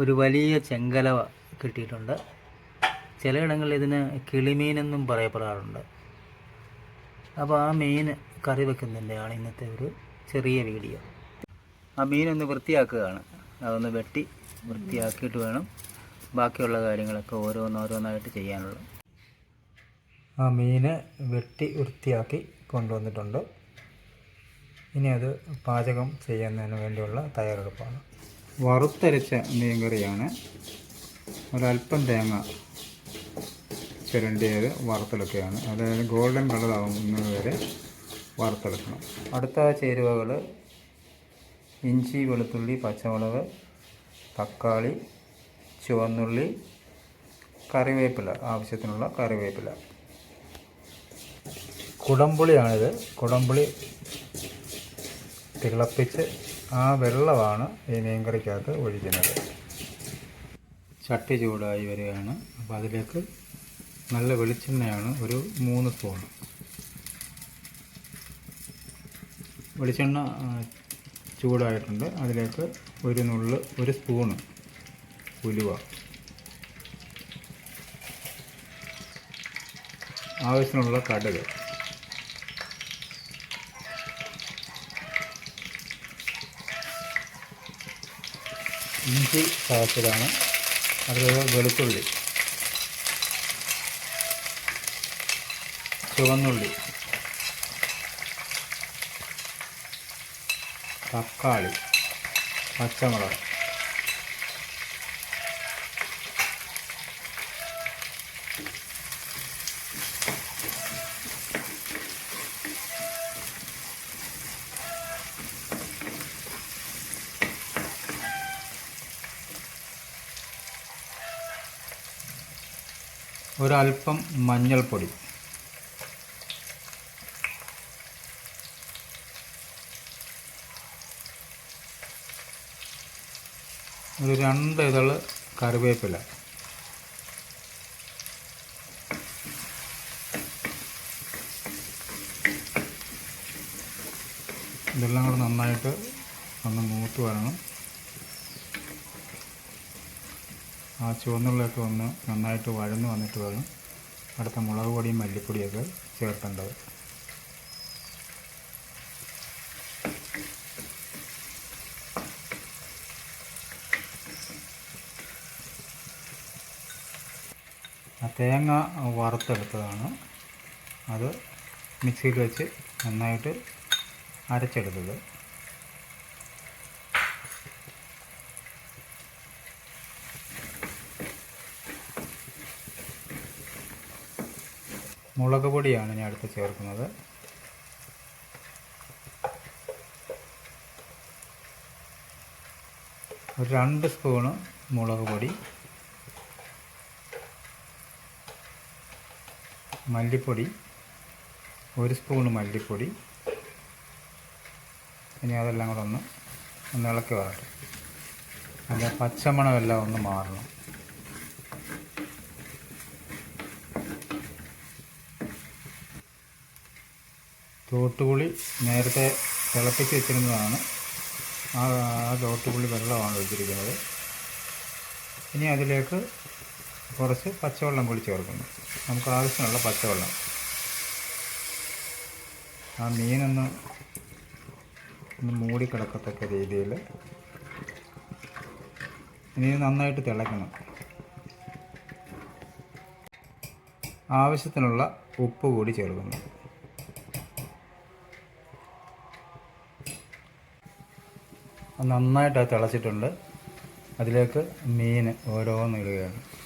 ഒരു വലിയ ചെങ്കലവ കിട്ടിയിട്ടുണ്ട്. ചിലയിടങ്ങളിൽ ഇതിന് കിളിമീനെന്നും പറയപ്പെടാറുണ്ട്. അപ്പോൾ ആ മീൻ കറി വെക്കുന്നതിന്റെയാണ് ഇന്നത്തെ ഒരു ചെറിയ വീഡിയോ. ആ മീനൊന്ന് വൃത്തിയാക്കുകയാണ്. അതൊന്ന് വെട്ടി വൃത്തിയാക്കിയിട്ട് വേണം ബാക്കിയുള്ള കാര്യങ്ങളൊക്കെ ഓരോന്നോരോന്നായിട്ട് ചെയ്യാനുള്ളത് ആ മീന് വെട്ടി വൃത്തിയാക്കി കൊണ്ടുവന്നിട്ടുണ്ട്. ഇനി അത് പാചകം ചെയ്യുന്നതിന് വേണ്ടിയുള്ള തയ്യാറെടുപ്പാണ്. വറുത്തരച്ച മീൻ കറിയാണ് ഒരല്പം തേങ്ങ ചിരണ്ടിയത് വറുത്തെടുക്കുകയാണ്. അതായത് ഗോൾഡൻ കളർ ആവുന്നത് വരെ വറുത്തെടുക്കണം. അടുത്ത ചേരുവകൾ ഇഞ്ചി വെളുത്തുള്ളി പച്ചമുളക് തക്കാളി ചുവന്നുള്ളി കറിവേപ്പില ആവശ്യത്തിനുള്ള കറിവേപ്പില. കുടംപുളിയാണിത്. കുടംപുളി തിളപ്പിച്ച് ആ വെള്ളമാണ് ഈ മീൻകറിക്കകത്ത് ഒഴിക്കുന്നത്. ചട്ടി ചൂടായി വരികയാണ്. അപ്പോൾ അതിലേക്ക് നല്ല വെളിച്ചെണ്ണയാണ് ഒരു മൂന്ന് സ്പൂൺ. വെളിച്ചെണ്ണ ചൂടായിട്ടുണ്ട്. അതിലേക്ക് ഒരു നുള്ള് ഒരു സ്പൂണ് ഉലുവ. ആവശ്യത്തിനുള്ള കടുക്. ഇഞ്ചി ചതച്ചതാണ് അതുപോലെ വെളുത്തുള്ളി. ചുവന്നുള്ളി. തക്കാളി. പച്ചമുളക്. ഒരല്പം മഞ്ഞൾപ്പൊടി. ഒരു രണ്ട് ഇതൾ കറിവേപ്പില. ഇതെല്ലാം കൂടെ നന്നായിട്ട് ഒന്ന് മൂത്ത് വരണം. ആ ചുവന്നുള്ളിയൊക്കെ ഒന്ന് നന്നായിട്ട് വഴന്നു വന്നിട്ട് വേണം അടുത്ത മുളക് പൊടിയും മല്ലിപ്പൊടിയൊക്കെ ചേർക്കേണ്ടത്. ആ തേങ്ങ വറുത്തെടുത്തതാണ്. അത് മിക്സിയിൽ വെച്ച് നന്നായിട്ട് അരച്ചെടുത്തത്. മുളക് പൊടിയാണ് ഞാൻ അടുത്ത് ചേർക്കുന്നത്. ഒരു രണ്ട് സ്പൂണ് മുളക് പൊടി മല്ലിപ്പൊടി ഒരു സ്പൂണ് മല്ലിപ്പൊടി. ഇനി അതെല്ലാം കൂടെ ഒന്ന് ഒന്ന് ഇളക്കി വരട്ടെ അതിന്റെ പച്ചമണമെല്ലാം ഒന്ന് മാറണം. തോട്ടുപുളി നേരത്തെ തിളപ്പിച്ച് വെച്ചിരുന്നതാണ്. ആ തോട്ടുപുളി വെള്ളമാണ് വെച്ചിരിക്കുന്നത് ഇനി അതിലേക്ക് കുറച്ച് പച്ചവെള്ളം കൂടി ചേർക്കുന്നു. നമുക്ക് ആവശ്യമുള്ള പച്ചവെള്ളം. ആ മീനൊന്ന് ഒന്ന് മൂടിക്കിടക്കത്തക്ക രീതിയിൽ ഇനി നന്നായിട്ട് തിളയ്ക്കണം. ആവശ്യത്തിനുള്ള ഉപ്പ് കൂടി ചേർക്കുന്നു. നന്നായിട്ട് അത് തിളച്ചിട്ടുണ്ട്. അതിലേക്ക് മീൻ ഓരോന്ന് ഇടുകയാണ്.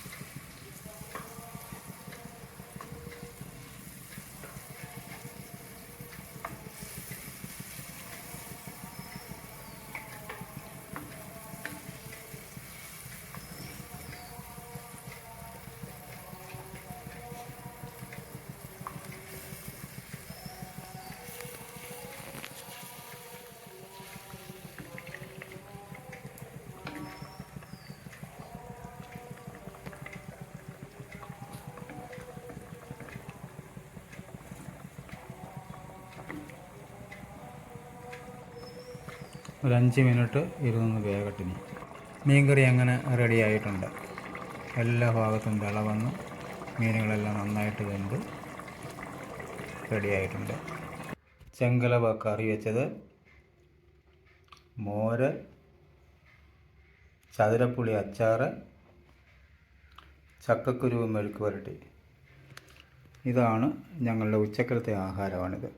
ഒരു അഞ്ച് മിനിറ്റ് ഇരുന്ന് വേകട്ടിനി മീൻകറി അങ്ങനെ റെഡി ആയിട്ടുണ്ട്. എല്ലാ ഭാഗത്തും തിള വന്ന്. മീനുകളെല്ലാം നന്നായിട്ട് വെന്ത് റെഡി ആയിട്ടുണ്ട്. ചെങ്കലവ കറി വെച്ചത് മോര് ചതുരപ്പുളി അച്ചാറ് ചക്കക്കുരുവ് മെഴുക്ക് പുരട്ടി ഇതാണ് ഞങ്ങളുടെ ഉച്ചക്കലത്തെ ആഹാരമാണിത്.